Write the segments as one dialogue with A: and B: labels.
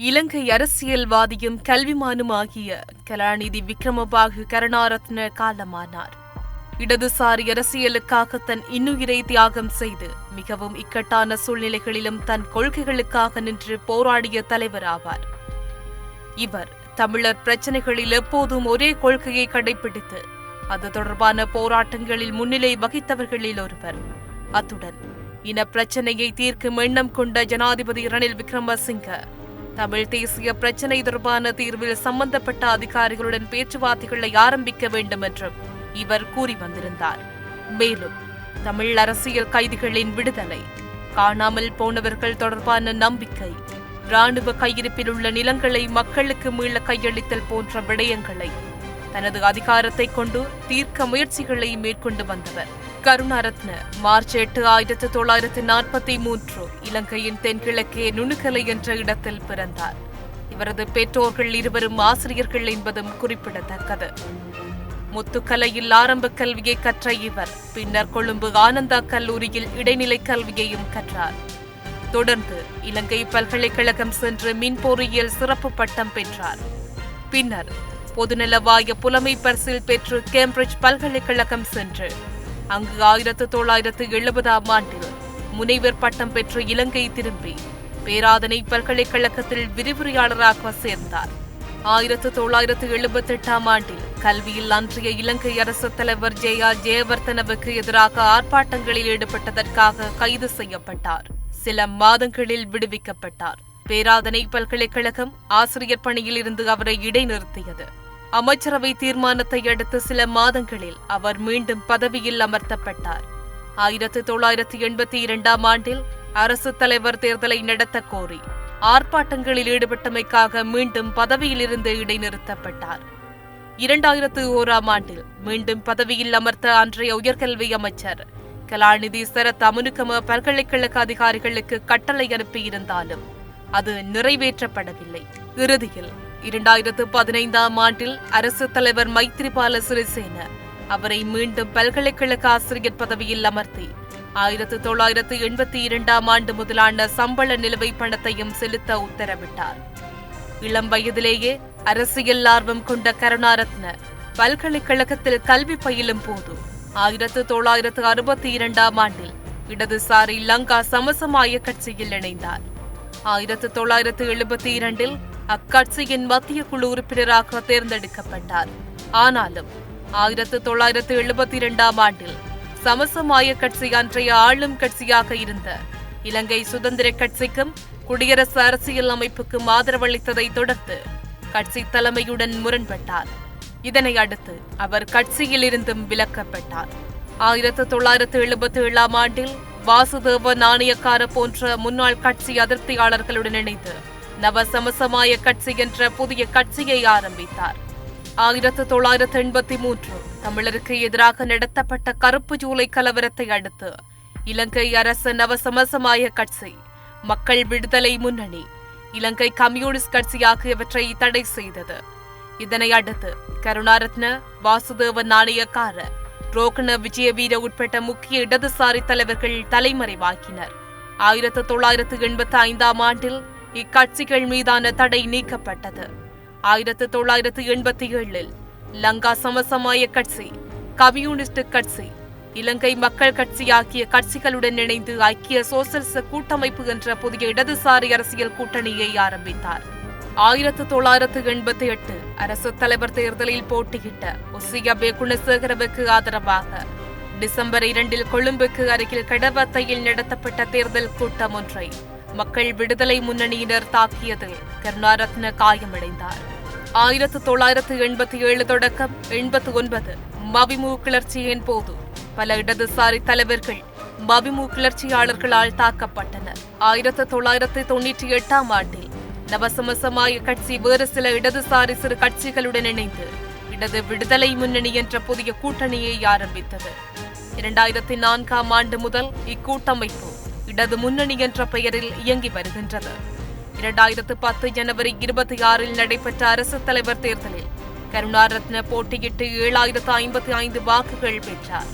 A: இலங்கை அரசியல்வாதியும் கல்விமானுமாகிய கலாநிதி விக்ரமபாகு கருணாரத்ன காலமானார். இடதுசாரி அரசியலுக்காக தன் இன்னுயிரை தியாகம் செய்து மிகவும் இக்கட்டான சூழ்நிலைகளிலும் தன் கொள்கைகளுக்காக நின்று போராடிய தலைவராவார். இவர் தமிழர் பிரச்சனைகளில் எப்போதும் ஒரே கொள்கையை கடைபிடித்து அது தொடர்பான போராட்டங்களில் முன்னிலை வகித்தவர்களில் ஒருவர். அத்துடன் இன பிரச்சனையை தீர்க்கும் எண்ணம் கொண்ட ஜனாதிபதி ரணில் விக்ரமசிங்க தமிழ் தேசிய பிரச்சினை தொடர்பான தீர்வில் சம்பந்தப்பட்ட அதிகாரிகளுடன் பேச்சுவார்த்தைகளை ஆரம்பிக்க வேண்டும் என்றும் இவர் கூறி வந்திருந்தார். மேலும் தமிழ் அரசியல் கைதிகளின் விடுதலை காணாமல் போனவர்கள் தொடர்பான நம்பிக்கை ராணுவ கையிருப்பில் உள்ள நிலங்களை மக்களுக்கு மீள கையளித்தல் போன்ற விடயங்களை தனது அதிகாரத்தை கொண்டு தீர்க்க முயற்சிகளை மேற்கொண்டு வந்தவர். கருணாரத்ன மார்ச் எட்டு ஆயிரத்து தொள்ளாயிரத்து நாற்பத்தி மூன்று இலங்கையின் தென்கிழக்கே நுணுக்கலை என்ற இடத்தில் பிறந்தார். இவரது பெற்றோர்கள் இருவரும் ஆசிரியர்கள் என்பதும் குறிப்பிடத்தக்கது. முத்துக்கலையில் ஆரம்ப கல்வியை கற்ற இவர் பின்னர் கொழும்பு ஆனந்தா கல்லூரியில் இடைநிலை கல்வியையும் கற்றார். தொடர்ந்து இலங்கை பல்கலைக்கழகம் சென்று மின் பொறியியல் சிறப்பு பட்டம் பெற்றார். பின்னர் பொதுநலவாய புலமை பரிசில் பெற்று கேம்பிரிட்ஜ் பல்கலைக்கழகம் சென்று அங்கு ஆயிரத்து தொள்ளாயிரத்து எழுபதாம் ஆண்டில் முனைவர் பட்டம் பெற்ற இலங்கை திரும்பி பேராதனை பல்கலைக்கழகத்தில் விரிவுரையாளராக சேர்ந்தார். ஆயிரத்து தொள்ளாயிரத்து எழுபத்தி எட்டாம் ஆண்டில் கல்வியில் அன்றைய இலங்கை அரசு தலைவர் ஜே ஆர் ஜெயவர்தனவுக்கு எதிராக ஆர்ப்பாட்டங்களில் ஈடுபட்டதற்காக கைது செய்யப்பட்டார். சில மாதங்களில் விடுவிக்கப்பட்டார். பேராதனை பல்கலைக்கழகம் ஆசிரியர் பணியில் இருந்து அவரை இடைநிறுத்தியது. அமைச்சரவை தீர்மானத்தை அடுத்து சில மாதங்களில் அவர் மீண்டும் பதவியில் அமர்த்தப்பட்டார். ஆயிரத்தி தொள்ளாயிரத்தி எண்பத்தி இரண்டாம் ஆண்டில் அரசு தலைவர் தேர்தலை நடத்த கோரி ஆர்ப்பாட்டங்களில் ஈடுபட்டமைக்காக மீண்டும் பதவியிலிருந்து இடைநிறுத்தப்பட்டார். இரண்டாயிரத்து ஓராம் ஆண்டில் மீண்டும் பதவியில் அமர்த்த அன்றைய உயர்கல்வி அமைச்சர் கலாநிதி சரத் அமுனுகம பல்கலைக்கழக அதிகாரிகளுக்கு கட்டளை அனுப்பியிருந்தாலும் அது நிறைவேற்றப்படவில்லை. இறுதியில் இரண்டாயிரத்து பதினைந்தாம் ஆண்டில் அரசு தலைவர் மைத்ரிபால சிறிசேன அவரை மீண்டும் பல்கலைக்கழக ஆசிரியர் பதவியில் அமர்த்தி ஆயிரத்து தொள்ளாயிரத்து எண்பத்தி இரண்டாம் ஆண்டு முதலான சம்பள நிலுவை பணத்தையும் செலுத்த உத்தரவிட்டார். இளம் வயதிலேயே அரசியல் ஆர்வம் கொண்ட கருணாரத்ன பல்கலைக்கழகத்தில் கல்வி பயிலும் போது ஆயிரத்து தொள்ளாயிரத்து அறுபத்தி இரண்டாம் ஆண்டில் இடதுசாரி லங்கா சமசமாய கட்சியில் இணைந்தார். ஆயிரத்து தொள்ளாயிரத்து எழுபத்தி இரண்டில் அக்கட்சியின் மத்திய குழு உறுப்பினராக தேர்ந்தெடுக்கப்பட்டார். ஆனாலும் ஆயிரத்து தொள்ளாயிரத்து எழுபத்தி இரண்டாம் ஆண்டில் சமசமாய கட்சி அன்றைய ஆளும் கட்சியாக இருந்த இலங்கை சுதந்திர கட்சிக்கும் குடியரசு அரசியல் அமைப்புக்கும் ஆதரவளித்ததை தொடர்ந்து கட்சி தலைமையுடன் முரண்பட்டார். இதனை அடுத்து அவர் கட்சியில் இருந்தும் விலக்கப்பட்டார். ஆயிரத்து தொள்ளாயிரத்து எழுபத்தி ஏழாம் ஆண்டில் வாசுதேவ நாணயக்கார போன்ற முன்னாள் கட்சி அதிருப்தியாளர்களுடன் இணைந்து நவசமசமாய கட்சி என்ற புதிய கட்சியை ஆரம்பித்தார். ஆயிரத்து தொள்ளாயிரத்து எண்பத்தி மூன்று தமிழருக்கு எதிராக நடத்தப்பட்ட கருப்பு ஜூலை கலவரத்தை அடுத்து இலங்கை அரசு நவசமசமாய கட்சி மக்கள் விடுதலை முன்னணி இலங்கை கம்யூனிஸ்ட் கட்சி ஆகியவற்றை தடை செய்தது. இதனை அடுத்து கருணாரத்ன வாசுதேவ நாணயக்கார ரோகண விஜயவீர உட்பட்ட முக்கிய இடதுசாரி தலைவர்கள் தலைமறைவாக்கினர். ஆயிரத்து தொள்ளாயிரத்து எண்பத்தி ஐந்தாம் ஆண்டில் இக்கட்சிகள் மீதான தடை நீக்கப்பட்டது. ஆயிரத்து தொள்ளாயிரத்து எண்பத்தி ஏழில் லங்கா சமசமாய கட்சி கம்யூனிஸ்ட் கட்சி இலங்கை மக்கள் கட்சி ஆகிய கட்சிகளுடன் இணைந்து ஐக்கிய சோசலிச கூட்டமைப்பு என்ற புதிய இடதுசாரி அரசியல் கூட்டணியை ஆரம்பித்தார். ஆயிரத்து தொள்ளாயிரத்து எண்பத்தி எட்டு அரசு தலைவர் தேர்தலில் போட்டியிட்ட ஒசியபே குணசேகரவுக்கு ஆதரவாக டிசம்பர் இரண்டில் கொழும்புக்கு அருகில் கடவத்தையில் நடத்தப்பட்ட தேர்தல் கூட்டம் ஒன்றை மக்கள் விடுதலை முன்னணியினர் தாக்கியதில் கருணாரத்ன காயமடைந்தார். ஆயிரத்து தொள்ளாயிரத்து எண்பத்தி ஏழு தொடக்கம் எண்பத்தி ஒன்பது மவிமு கிளர்ச்சியின் போது பல இடதுசாரி தலைவர்கள் மவிமு கிளர்ச்சியாளர்களால் தாக்கப்பட்டனர். ஆயிரத்து தொள்ளாயிரத்து தொன்னூற்றி எட்டாம் ஆண்டில் நவசமசமாய கட்சி வேறு சில இடதுசாரி சிறு கட்சிகளுடன் இணைந்து இடது விடுதலை முன்னணி என்ற புதிய கூட்டணியை ஆரம்பித்தது. இரண்டாயிரத்தி நான்காம் ஆண்டு முதல் இக்கூட்டமைப்பு இடது முன்னணி என்ற பெயரில் இயங்கி வருகின்றது. இரண்டாயிரத்து பத்து ஜனவரி இருபத்தி ஆறில் நடைபெற்ற அரசு தலைவர் தேர்தலில் கருணாரத்ன போட்டியிட்டு ஏழாயிரத்து ஐம்பத்தி ஐந்து வாக்குகள் பெற்றார்.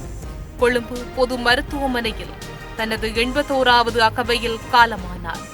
A: கொழும்பு பொது மருத்துவமனையில் தனது எண்பத்தோராவது அகவையில் காலமானார்.